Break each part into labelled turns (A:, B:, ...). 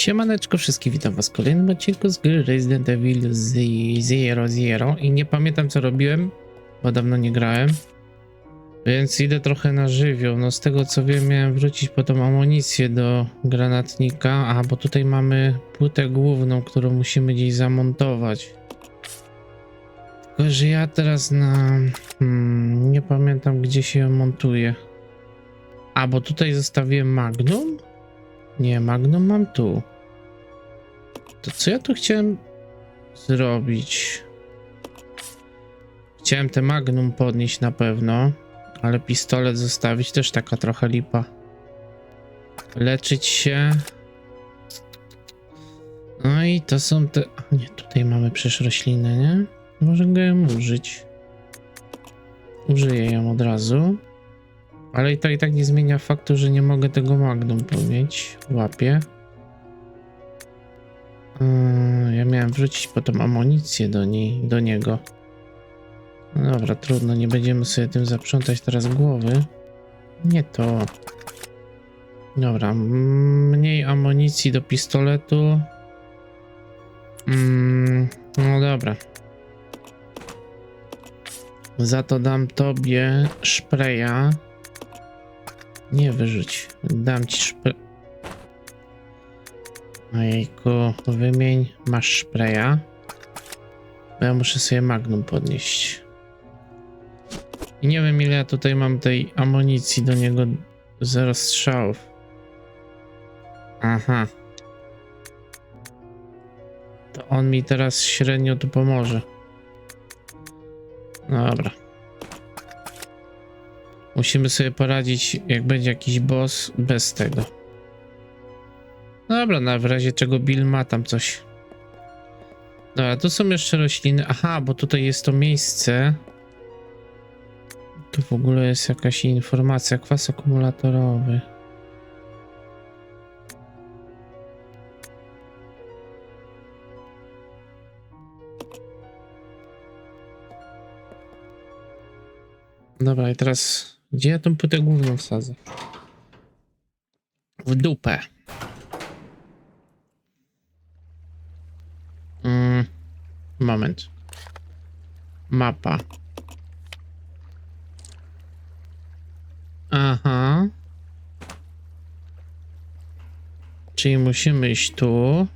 A: Siemaneczko wszystkich, witam was w kolejnym odcinku z gry Resident Evil Zero Zero i nie pamiętam co robiłem, bo dawno nie grałem, więc idę trochę na żywioł. No z tego co wiem miałem wrócić po tą amunicję do granatnika, a bo tutaj mamy płytę główną, którą musimy gdzieś zamontować. Tylko, że ja teraz na... Hmm, nie pamiętam gdzie się ją montuje. A, bo tutaj zostawiłem Magnum? Nie, Magnum mam tu. To co ja tu chciałem zrobić? Chciałem te Magnum podnieść na pewno, ale pistolet zostawić też taka trochę lipa. Leczyć się. No i to są te... a Nie, tutaj mamy przecież roślinę, nie? Może go ją użyć. Użyję ją od razu. Ale i to i tak nie zmienia faktu, że nie mogę tego Magnum podnieść. Łapię. Yy, ja miałem wrzucić potem amunicję do, niej, do niego. No dobra, trudno, nie będziemy sobie tym zaprzątać teraz głowy. Nie to. Dobra, mm, mniej amunicji do pistoletu. Mm, no dobra. Za to dam tobie szpreja. Nie wyrzuć. Dam ci szpre... Ojejku, wymień. Masz szpreja. Ja muszę sobie magnum podnieść. I nie wiem ile ja tutaj mam tej amunicji do niego. Zero strzałów. Aha. To on mi teraz średnio tu pomoże. Dobra. Musimy sobie poradzić, jak będzie jakiś boss, bez tego. Dobra, na w razie czego Bill ma tam coś. Dobra, tu są jeszcze rośliny. Aha, bo tutaj jest to miejsce. Tu w ogóle jest jakaś informacja. Kwas akumulatorowy. Dobra, i teraz gdzie ja tą płytę główną wsadzę? W dupę. Mm, moment. Mapa. Aha. Czyli musimy iść tu.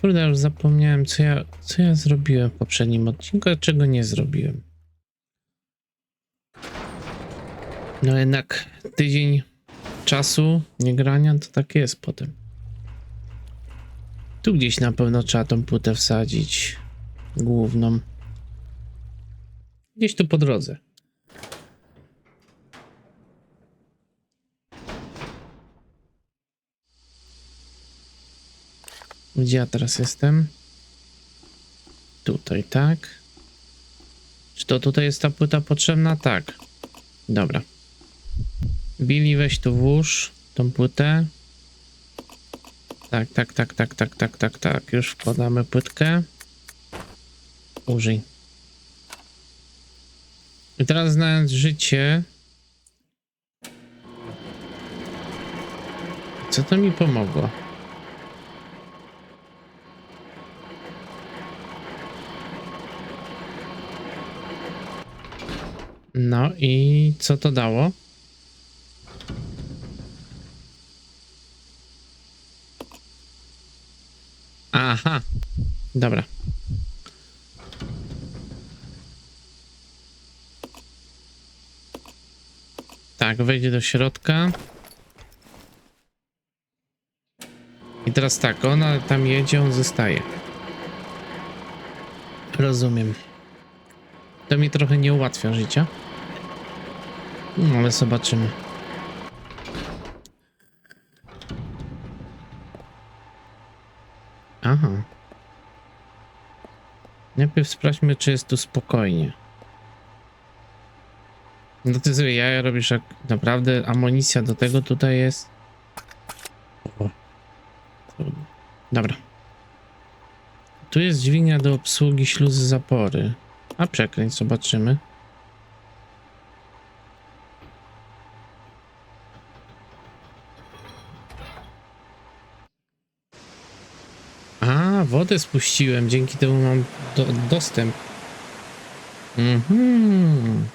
A: Kurde, już zapomniałem, co ja, co ja zrobiłem w poprzednim odcinku, a czego nie zrobiłem. No jednak tydzień czasu niegrania to tak jest potem. Tu gdzieś na pewno trzeba tą płytę wsadzić. Główną. Gdzieś tu po drodze. Gdzie ja teraz jestem? Tutaj, tak. Czy to tutaj jest ta płyta potrzebna? Tak. Dobra. Billy, weź tu włóż tą płytę. Tak, tak, tak, tak, tak, tak, tak, tak. Już wkładamy płytkę. Użyj. Teraz znając życie. Co to mi pomogło? No i co to dało? Aha, dobra. Tak, wejdzie do środka. I teraz tak, ona tam jedzie, on zostaje. Rozumiem. To mi trochę nie ułatwia życia. No ale zobaczymy. Aha. Najpierw sprawdźmy, czy jest tu spokojnie. No ty sobie jaja robisz, jak naprawdę amunicja do tego tutaj jest. Dobra. Tu jest dźwignia do obsługi śluzy zapory. A przekręć, zobaczymy. A, wodę spuściłem, dzięki temu mam do, dostęp. Mhm.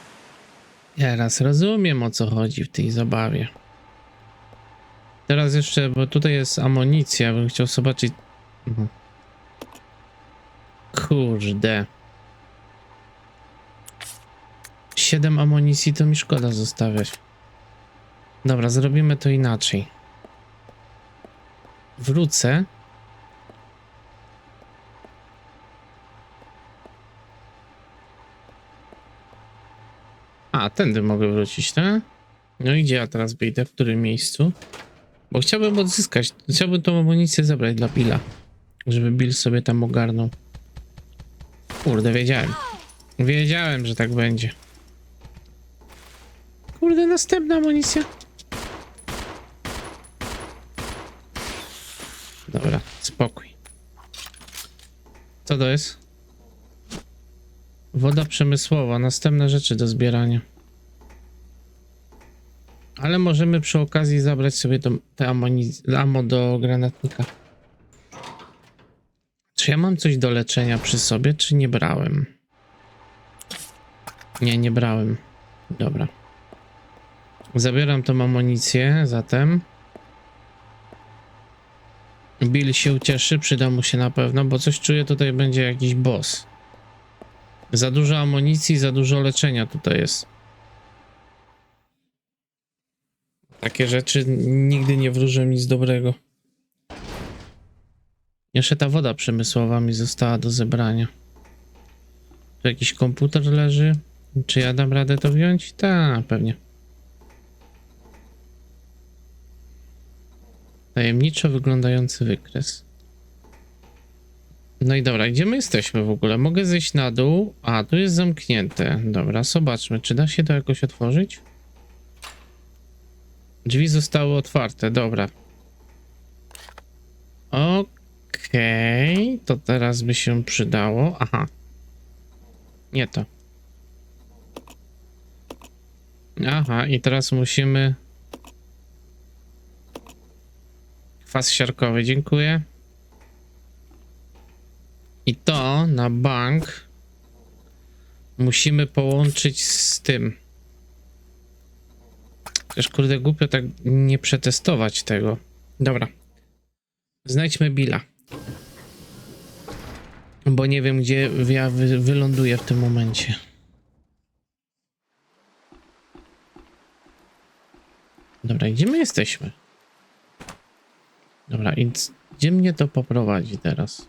A: Teraz rozumiem o co chodzi w tej zabawie. Teraz jeszcze, bo tutaj jest amunicja, bym chciał zobaczyć. Mhm. Kurde. Siedem amunicji to mi szkoda zostawiać. Dobra, zrobimy to inaczej. Wrócę. A, tędy mogę wrócić, tak? No i gdzie ja teraz wyjdę? W którym miejscu? Bo chciałbym odzyskać, chciałbym tą amunicję zabrać dla Billa. Żeby Bill sobie tam ogarnął. Kurde, wiedziałem. Wiedziałem, że tak będzie. Kurde, następna amunicja. Dobra, spokój. Co to jest? Woda przemysłowa, następne rzeczy do zbierania. Ale możemy przy okazji zabrać sobie to, te ammo do granatnika. Czy ja mam coś do leczenia przy sobie, czy nie brałem? Nie, nie brałem. Dobra. Zabieram tą amunicję, zatem. Bill się ucieszy, przyda mu się na pewno, bo coś czuję, tutaj będzie jakiś boss. Za dużo amunicji, za dużo leczenia tutaj jest. Takie rzeczy nigdy nie wróżą nic dobrego. Jeszcze ta woda przemysłowa mi została do zebrania. Tu jakiś komputer leży. Czy ja dam radę to wziąć? Tak, pewnie. Tajemniczo wyglądający wykres. No i dobra, gdzie my jesteśmy w ogóle? Mogę zejść na dół. A, tu jest zamknięte. Dobra, zobaczmy, czy da się to jakoś otworzyć? Drzwi zostały otwarte, dobra. Okej, to teraz by się przydało. Aha. Nie to. Aha, i teraz musimy. Kwas siarkowy, dziękuję. I to na bank musimy połączyć z tym. Też kurde głupio tak nie przetestować tego. Dobra. Znajdźmy Billa. Bo nie wiem gdzie ja wy, wyląduję w tym momencie. Dobra, gdzie my jesteśmy? Dobra, i c- gdzie mnie to poprowadzi teraz?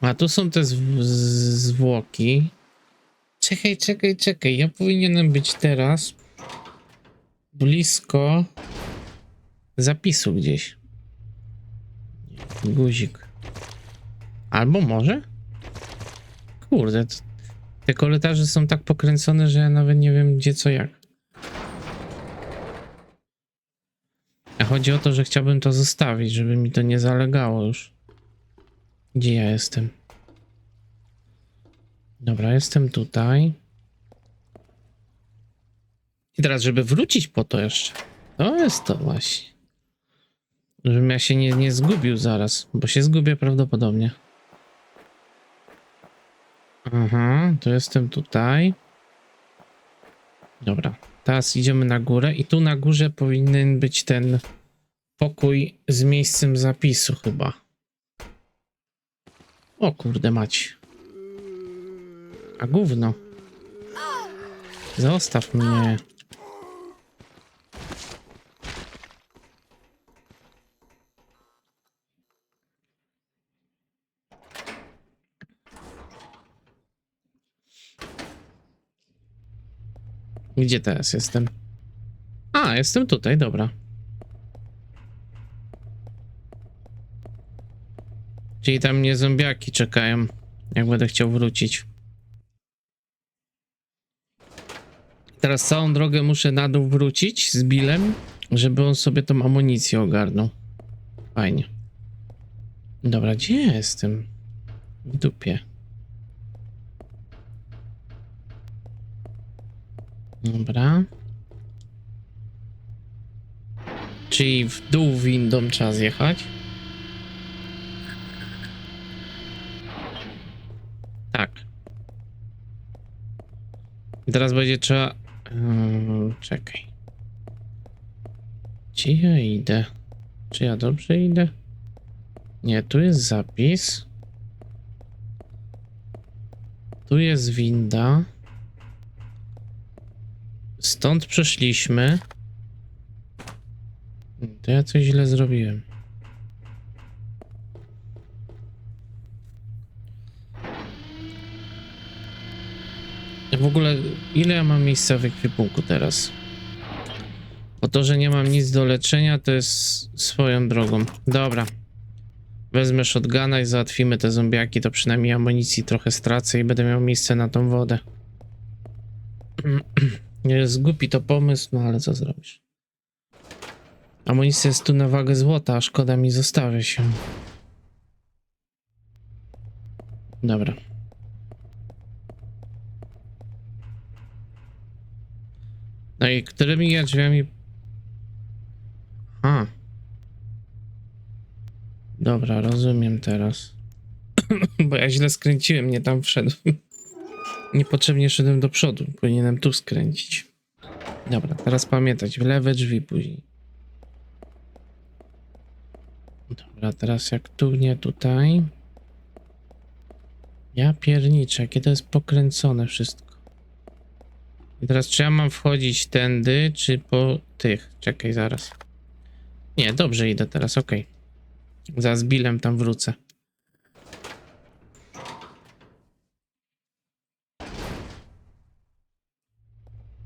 A: A tu są te zwłoki. Czekaj, czekaj, czekaj. Ja powinienem być teraz blisko zapisu gdzieś. Guzik. Albo może? Kurde, te korytarze są tak pokręcone, że ja nawet nie wiem gdzie co jak. A chodzi o to, że chciałbym to zostawić, żeby mi to nie zalegało już. Gdzie ja jestem? Dobra, jestem tutaj. I teraz, żeby wrócić po to jeszcze. To jest to właśnie. Żebym ja się nie, nie zgubił zaraz, bo się zgubię prawdopodobnie. Aha, to jestem tutaj. Dobra, teraz idziemy na górę i tu na górze powinien być ten pokój z miejscem zapisu chyba. O kurde mać. A gówno. Zostaw mnie. Gdzie teraz jestem? A, jestem tutaj, dobra. Czyli tam mnie zombiaki czekają, jak będę chciał wrócić. Teraz całą drogę muszę na dół wrócić z Bilem, żeby on sobie tą amunicję ogarnął. Fajnie. Dobra, gdzie jestem? W dupie. Dobra. Czyli w dół windą trzeba zjechać? Tak. Teraz będzie trzeba Yy, czekaj. Gdzie ja idę? Czy ja dobrze idę? Nie, tu jest zapis. Tu jest winda. Stąd przeszliśmy. To ja coś źle zrobiłem. W ogóle, ile ja mam miejsca w ekwipunku teraz? Bo to, że nie mam nic do leczenia, to jest swoją drogą. Dobra. Wezmę shotguna i załatwimy te zombiaki, to przynajmniej amunicji trochę stracę i będę miał miejsce na tą wodę. Jest głupi to pomysł, no ale co zrobisz? Amunicja jest tu na wagę złota, a szkoda mi zostawię się. Dobra. No i którymi ja drzwiami... A. Dobra, rozumiem teraz. Bo ja źle skręciłem, nie tam wszedłem. Niepotrzebnie szedłem do przodu. Powinienem tu skręcić. Dobra, teraz pamiętać. W lewe drzwi później. Dobra, teraz jak tu, nie tutaj. Ja pierniczę, jakie to jest pokręcone wszystko. I teraz czy ja mam wchodzić tędy, czy po tych? Czekaj, zaraz. Nie, dobrze idę teraz, okej. Za zbilem tam wrócę.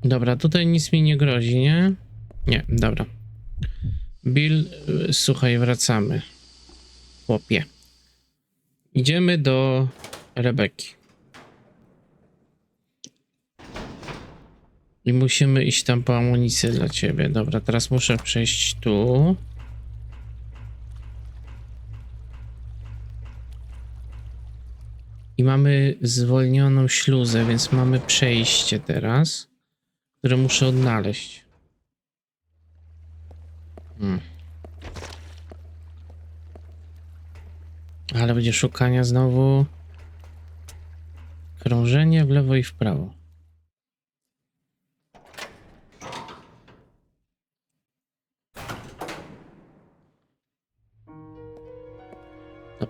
A: Dobra, tutaj nic mi nie grozi, nie? Nie, dobra. Bill, y, słuchaj, wracamy. Chłopie. Idziemy do Rebeki. I musimy iść tam po amunicję dla ciebie. Dobra, teraz muszę przejść tu. I mamy zwolnioną śluzę, więc mamy przejście teraz, które muszę odnaleźć. Hmm. Ale będzie szukania znowu. Krążenie w lewo i w prawo.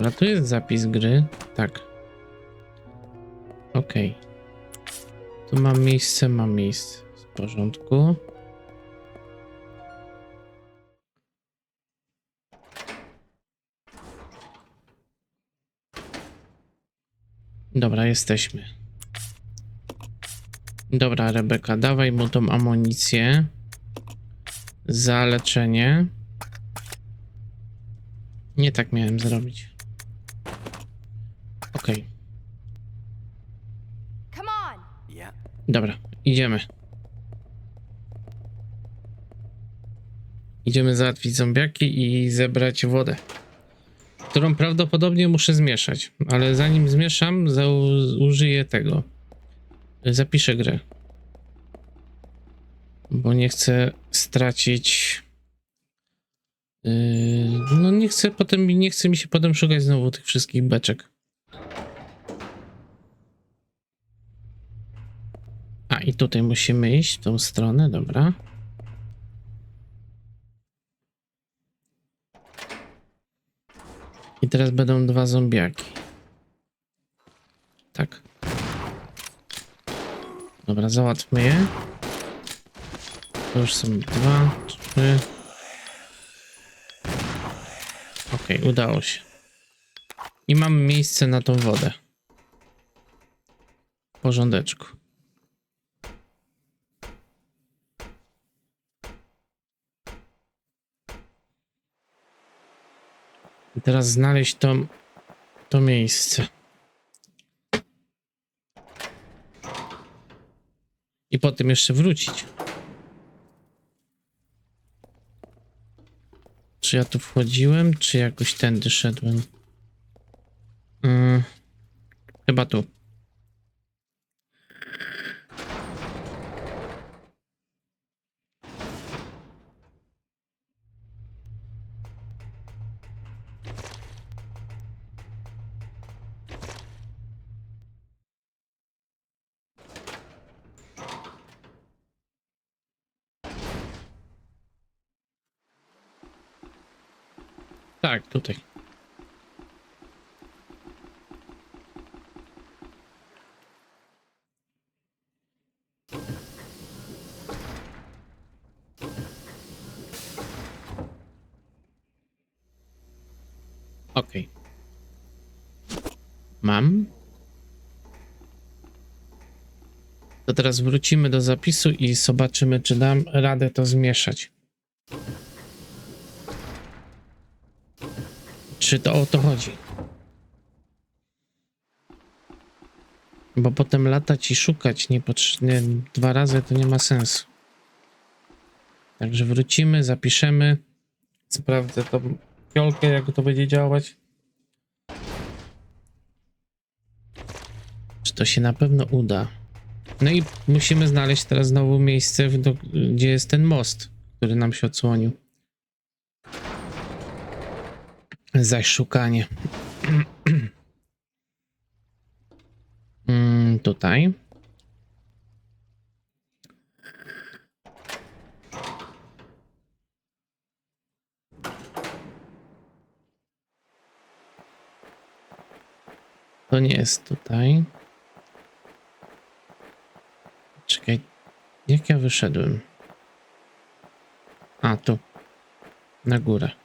A: Dobra, tu jest zapis gry. Tak. Okej. Tu mam miejsce, mam miejsce. W porządku. Dobra, jesteśmy. Dobra, Rebeka, dawaj mu tą amunicję. Za leczenie. Nie tak miałem zrobić. Okej,
B: Come on!
C: Yeah.
A: Dobra, idziemy. Idziemy załatwić zombiaki i zebrać wodę. Którą prawdopodobnie muszę zmieszać, ale zanim zmieszam, użyję tego. Zapiszę grę. Bo nie chcę stracić. Yy, no nie chcę potem, nie chce mi się potem szukać znowu tych wszystkich beczek. I tutaj musimy iść w tą stronę, dobra. I teraz będą dwa zombiaki. Tak. Dobra, załatwmy je. To już są dwa, trzy. Okej, udało się. I mamy miejsce na tą wodę. W porządeczku. I teraz znaleźć to, to miejsce. I potem jeszcze wrócić. Czy ja tu wchodziłem, czy jakoś tędy szedłem? Mm, chyba tu. Tak, tutaj. Okej. Mam. To teraz wrócimy do zapisu i zobaczymy, czy dam radę to zmieszać. Czy to o to chodzi? Bo potem latać i szukać niepotrzebnie dwa razy to nie ma sensu. Także wrócimy, zapiszemy. Sprawdzę tą fiolkę, jak to będzie działać. Czy to się na pewno uda? No i musimy znaleźć teraz znowu miejsce, gdzie jest ten most, który nam się odsłonił. Zaś szukanie. Mm, tutaj. To nie jest tutaj. Czekaj, jak ja wyszedłem? A, tu. Na górę.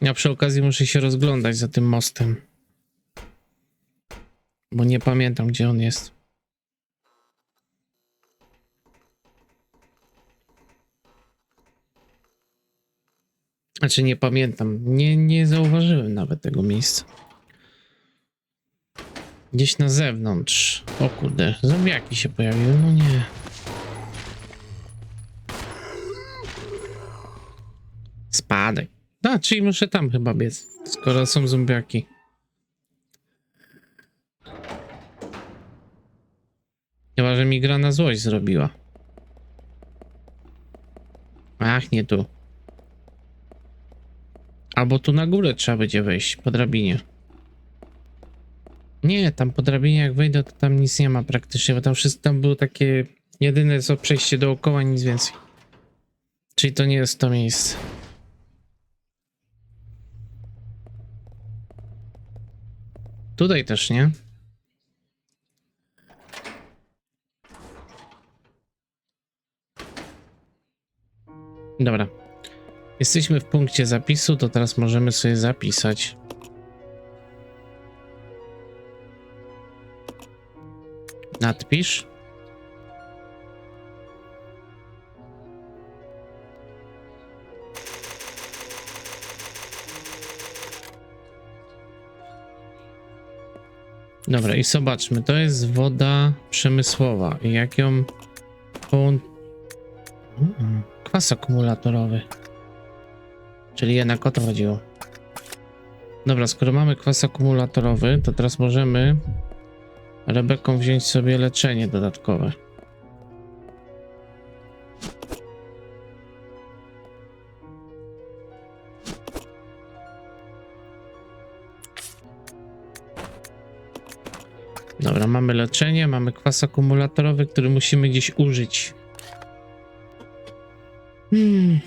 A: Ja przy okazji muszę się rozglądać za tym mostem. Bo nie pamiętam, gdzie on jest. Znaczy nie pamiętam. Nie, nie zauważyłem nawet tego miejsca. Gdzieś na zewnątrz. O kurde, zombiaki się pojawiły. No nie. Spadaj. A, czyli muszę tam chyba biec, skoro są zombiaki. Chyba, że mi gra na złość zrobiła. Ach, nie tu. Albo tu na górę trzeba będzie wejść, po drabinie. Nie, tam po drabinie jak wejdę, to tam nic nie ma praktycznie, bo tam wszystko tam było takie jedyne co przejście dookoła, nic więcej. Czyli to nie jest to miejsce. Tutaj też nie. Dobra. Jesteśmy w punkcie zapisu, to teraz możemy sobie zapisać. Nadpisz. Dobra, i zobaczmy. To jest woda przemysłowa. I jak ją Kwas akumulatorowy. Czyli jednak o to chodziło. Dobra, skoro mamy kwas akumulatorowy, to teraz możemy Rebeką wziąć sobie leczenie dodatkowe. Mamy leczenie, mamy kwas akumulatorowy, który musimy gdzieś użyć. Hmm.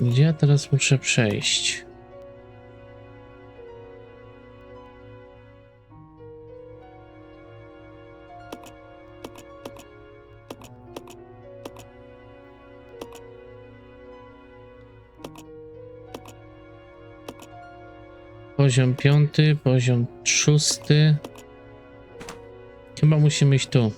A: Gdzie ja teraz muszę przejść? Poziom piąty, poziom szósty. Chyba musimy iść tu.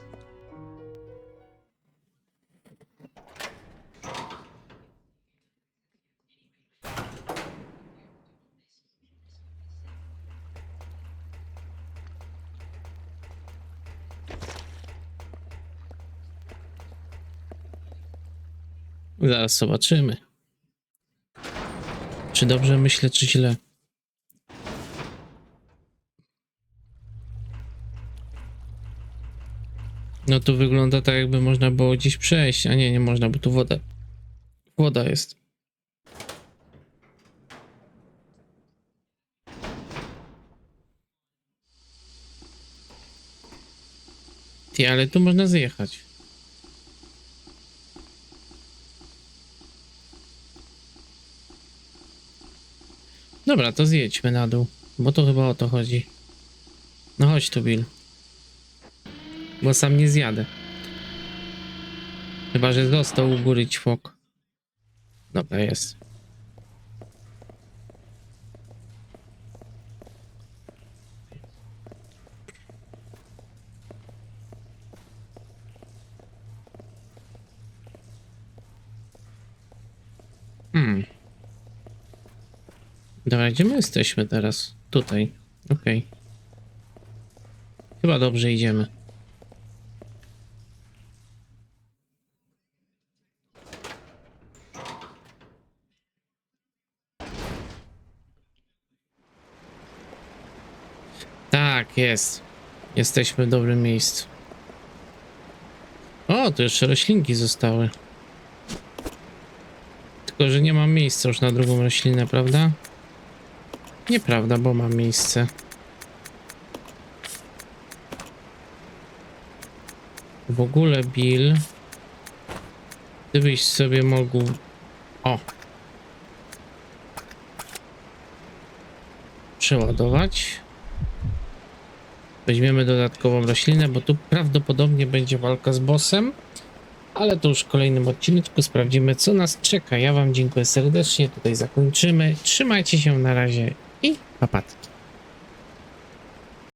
A: Zaraz zobaczymy. Czy dobrze myślę, czy źle. No tu wygląda tak, jakby można było gdzieś przejść, a nie, nie można, bo tu woda. Woda jest. Ty, ale tu można zjechać. Dobra, to zjedźmy na dół, bo to chyba o to chodzi. No chodź tu, Bill. Bo sam nie zjadę. Chyba, że został u góry ćwok. Dobra, jest. Hmm. Dobra, gdzie my jesteśmy teraz? Tutaj. Okej. Chyba dobrze idziemy. Tak, jest. Jesteśmy w dobrym miejscu. O, tu jeszcze roślinki zostały. Tylko, że nie mam miejsca już na drugą roślinę, prawda? Nieprawda, bo mam miejsce. W ogóle, Bill, gdybyś sobie mógł... O! Przeładować. Weźmiemy dodatkową roślinę, bo tu prawdopodobnie będzie walka z bossem. Ale to już w kolejnym odcinku sprawdzimy, co nas czeka. Ja Wam dziękuję serdecznie. Tutaj zakończymy. Trzymajcie się na razie i papatki.